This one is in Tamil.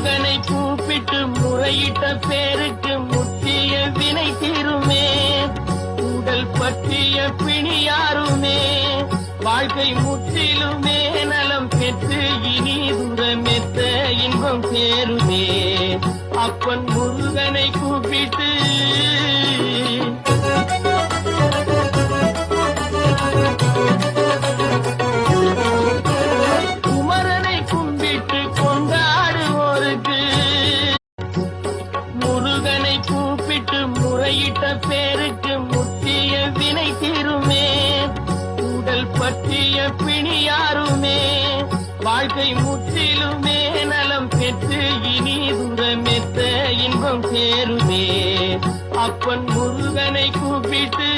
முருகனை கூப்பிட்டு முறையிட்ட பேருக்கு முற்றிய வினை தீருமே. உடல் பற்றிய பிணியாருமே வாழ்க்கை முற்றிலுமே நலம் பெற்று இனி துரமெத்த இன்பம் சேருமே. அப்பன் முருகனை கூப்பிட்டு முருகனை கூப்பிட்டு முறையிட்ட பேருக்கு முற்றிய வினை தீருமே. உடல் பற்றிய பிணியாருமே வாழ்க்கை முற்றிலுமே நலம் பெற்று இனி துரமெத்த இன்பம் சேருமே அப்பன் முருகனை கூப்பிட்டு